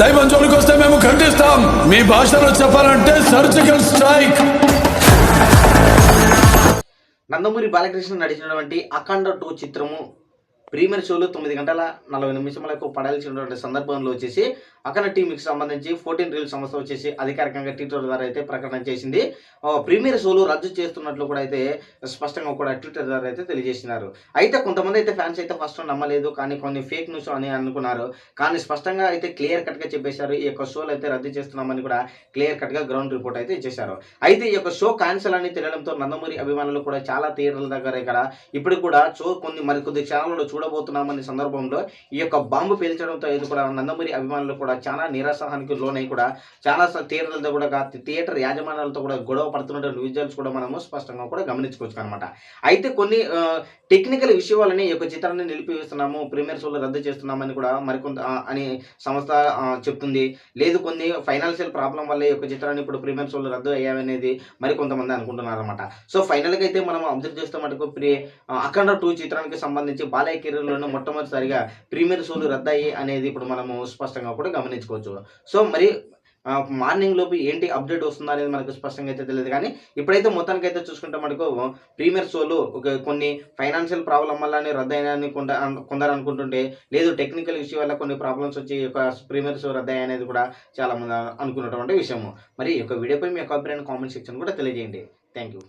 దైవం జోలికి వస్తే మేము ఖండిస్తాం. మీ భాషలో చెప్పాలంటే సర్జికల్ స్ట్రైక్ నందమూరి బాలకృష్ణ నడిచినటువంటి అఖండ టూ చిత్రము ప్రీమియర్ షోలో తొమ్మిది గంటల నలభై నిమిషములకు పడాల్సినటువంటి సందర్భంలో వచ్చేసి అఖండ టీంకి సంబంధించి ఫోర్టీన్ రీల్ సంస్థ వచ్చేసి అధికారికంగా ట్విట్టర్ ద్వారా అయితే ప్రకటన చేసింది. ప్రీమియర్ షోలు రద్దు చేస్తున్నట్లు కూడా అయితే స్పష్టంగా కూడా ట్విట్టర్ ద్వారా అయితే తెలియజేసినారు. అయితే కొంతమంది అయితే ఫ్యాన్స్ అయితే ఫస్ట్ నమ్మలేదు కానీ కొన్ని ఫేక్ న్యూస్ అని అనుకున్నారు. కానీ స్పష్టంగా అయితే క్లియర్ కట్గా చెప్పేశారు. ఈ యొక్క షోలు అయితే రద్దు చేస్తున్నామని కూడా క్లియర్ కట్గా గ్రౌండ్ రిపోర్ట్ అయితే ఇచ్చేశారు. అయితే ఈ యొక్క షో క్యాన్సిల్ అని తెలియడంతో నందమూరి అభిమానులు కూడా చాలా థియేటర్ల దగ్గర ఇక్కడ ఇప్పుడు కూడా షో కొన్ని మరికొద్ది క్షణాలలో చూడబోతున్నామనే సందర్భంలో ఈ యొక్క బాంబు పేల్చడంతో అయితే కూడా నందమూరి అభిమానులు కూడా చాలా నిరాసహానికి లోనై కూడా చాలా థియేటర్లతో కూడా థియేటర్ యాజమాన్యాలతో కూడా గొడవ పడుతున్నటువంటి విజువల్స్ కూడా మనము స్పష్టంగా కూడా గమనించుకోవచ్చు అనమాట అయితే కొన్ని టెక్నికల్ విషయాలని ఈ యొక్క చిత్రాన్ని నిలిపివేస్తున్నాము ప్రీమియర్ షోలు రద్దు చేస్తున్నామని కూడా మరికొంత అని సంస్థ చెప్తుంది. లేదు కొన్ని ఫైనాన్షియల్ ప్రాబ్లం వల్ల ఈ యొక్క చిత్రాన్ని ఇప్పుడు ప్రీమియర్ షోలు రద్దు అయ్యాయనేది మరి కొంతమంది అనుకుంటున్నారు అనమాట సో ఫైనల్గా అయితే మనం అబ్జర్వ్ చేస్తే మటుకు ప్రీ అఖండ టూ చిత్రానికి సంబంధించి బాలయ్య కెరీర్లోనే మొట్టమొదటిసారిగా ప్రీమియర్ షోలు రద్దయ్యి అనేది ఇప్పుడు మనము స్పష్టంగా కూడా గమనించుకోవచ్చు. సో మరి మార్నింగ్ లోపు ఏంటి అప్డేట్ వస్తుందా అనేది మనకు స్పష్టంగా అయితే తెలియదు. కానీ ఇప్పుడైతే మొత్తానికి అయితే చూసుకుంటే మనకు ప్రీమియర్ షోలు ఒక కొన్ని ఫైనాన్షియల్ ప్రాబ్లం వల్ల రద్దయ్యాయని కొంత కొందరు అనుకుంటుంటే లేదు టెక్నికల్ ఇష్యూ వల్ల కొన్ని ప్రాబ్లమ్స్ వచ్చి ఒక ప్రీమియర్ షో రద్దయ్యాయి కూడా చాలా మంది అనుకున్నటువంటి విషయము. మరి ఈ యొక్క వీడియోపై మీ యొక్క అభిప్రాయాన్ని కామెంట్ సెక్షన్ కూడా తెలియజేయండి. Thank you.